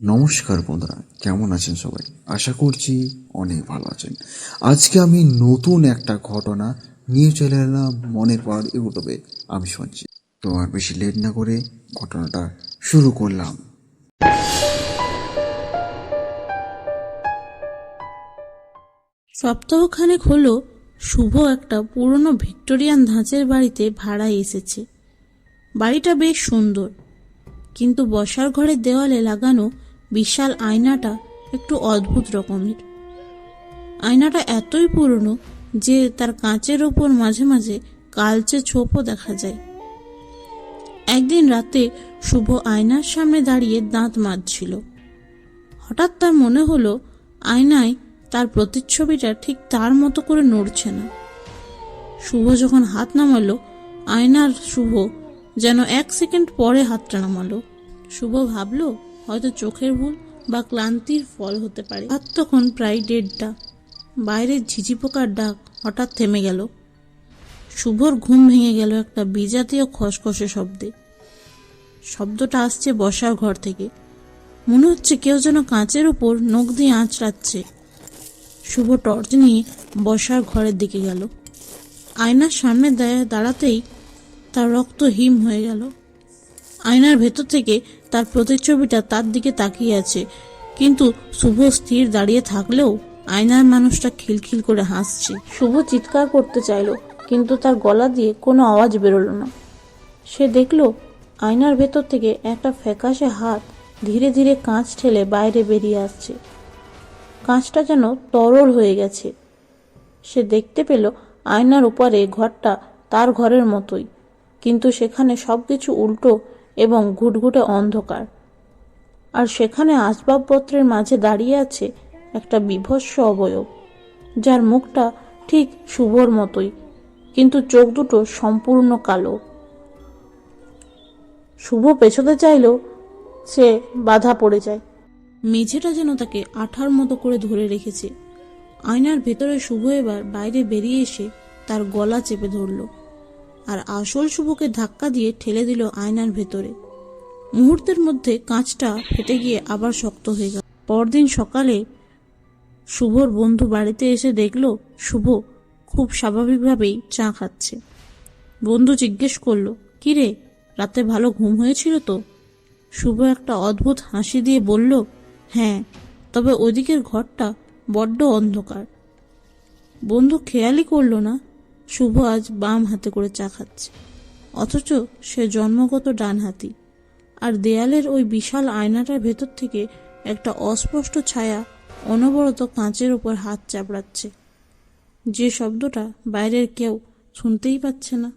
নমস্কার বন্ধুরা, কেমন আছেন সবাই? আশা করছি অনেক ভালো আছেন। আজকে আমি নতুন একটা ঘটনা নিয়ে চলে এলাম মনের পর ইউটিউবে আমি শুনছি। তো আর বেশি লেট না করে ঘটনাটা শুরু করলাম। সপ্তাহখানেক হলো শুভ একটা পুরনো ভিক্টোরিয়ান ধাঁচের বাড়িতে ভাড়ায় এসেছে। বাড়িটা বেশ সুন্দর। কিন্তু বসার ঘরের দেওয়ালে লাগানো বিশাল আয়নাটা একটু অদ্ভুত রকমের। আয়নাটা এতই পুরনো যে তার কাঁচের ওপর মাঝে মাঝে কালচে ছোপও দেখা যায়। একদিন রাতে শুভ আয়নার সামনে দাঁড়িয়ে দাঁত মাজছিল। হঠাৎ তার মনে হলো আয়নায় তার প্রতিচ্ছবিটা ঠিক তার মতো করে নড়ছে না। শুভ যখন হাত নামালো, আয়নার শুভ যেন এক সেকেন্ড পরে হাতটা নামালো। শুভ ভাবলো, হয়তো চোখের ভুল বা ক্লান্তির ফল হতে পারে। আর তখন প্রায় দেড়টা। বাইরের ঝিঝি পোকার ডাক হঠাৎ থেমে গেল। শুভর ঘুম ভেঙে গেল একটা বিজাতীয় খসখসে শব্দে। শব্দটা আসছে বসার ঘর থেকে। মনে হচ্ছে কেউ যেন কাঁচের ওপর নখ দিয়ে আঁচড়াচ্ছে। শুভ টর্চ নিয়ে বসার ঘরের দিকে গেল। আয়নার সামনে দাঁড়াতেই তার রক্ত হিম হয়ে গেল। আয়নার ভেতর থেকে তার প্রতিচ্ছবিটা তার দিকে তাকিয়ে আছে। কিন্তু শুভ স্থির দাঁড়িয়ে থাকলেও আয়নার মানুষটা খিলখিল করে হাসছে। শুভ চিৎকার করতে চাইলো, কিন্তু তার গলা দিয়ে কোনো আওয়াজ বেরোলো না। সে দেখল আয়নার ভেতর থেকে একটা ফ্যাকাশে হাত ধীরে ধীরে কাঁচ ঠেলে বাইরে বেরিয়ে আসছে। কাঁচটা যেন তরল হয়ে গেছে। সে দেখতে পেল আয়নার উপরে ঘরটা তার ঘরের মতোই। কিন্তু সেখানে সব কিছু উল্টো এবং ঘুটঘুটে অন্ধকার। আর সেখানে আসবাবপত্রের মাঝে দাঁড়িয়ে আছে একটা বিভৎস অবয়ব, যার মুখটা ঠিক শুভর মতোই, কিন্তু চোখ দুটো সম্পূর্ণ কালো। শুভ পেছোতে চাইলেও সে বাধা পড়ে যায়। মেঝেটা যেন তাকে আঠার মতো করে ধরে রেখেছে। আয়নার ভেতরে শুভ এবার বাইরে বেরিয়ে এসে তার গলা চেপে ধরল। আর আসল শুভকে ধাক্কা দিয়ে ঠেলে দিল আয়নার ভেতরে। মুহূর্তের মধ্যে কাঁচটা ফেটে গিয়ে আবার শক্ত হয়ে গেল। পরদিন সকালে শুভর বন্ধু বাড়িতে এসে দেখল, শুভ খুব স্বাভাবিকভাবেই চা খাচ্ছে। বন্ধু জিজ্ঞেস করল, কিরে, রাতে ভালো ঘুম হয়েছিল তো? শুভ একটা অদ্ভুত হাসি দিয়ে বলল হ্যাঁ তবে ওদিকের ঘরটা বড্ড অন্ধকার। বন্ধু খেয়ালই করল না। শুভ আজ বাম হাতে করে চা খাচ্ছে। অথচ সে জন্মগত ডান হাতি আর দেয়ালের ওই বিশাল আয়নাটার ভেতর থেকে একটা অস্পষ্ট ছায়া অনবরত কাঁচের ওপর হাত চাপড়াচ্ছে। যে শব্দটা বাইরের কেউ শুনতেই পাচ্ছে না।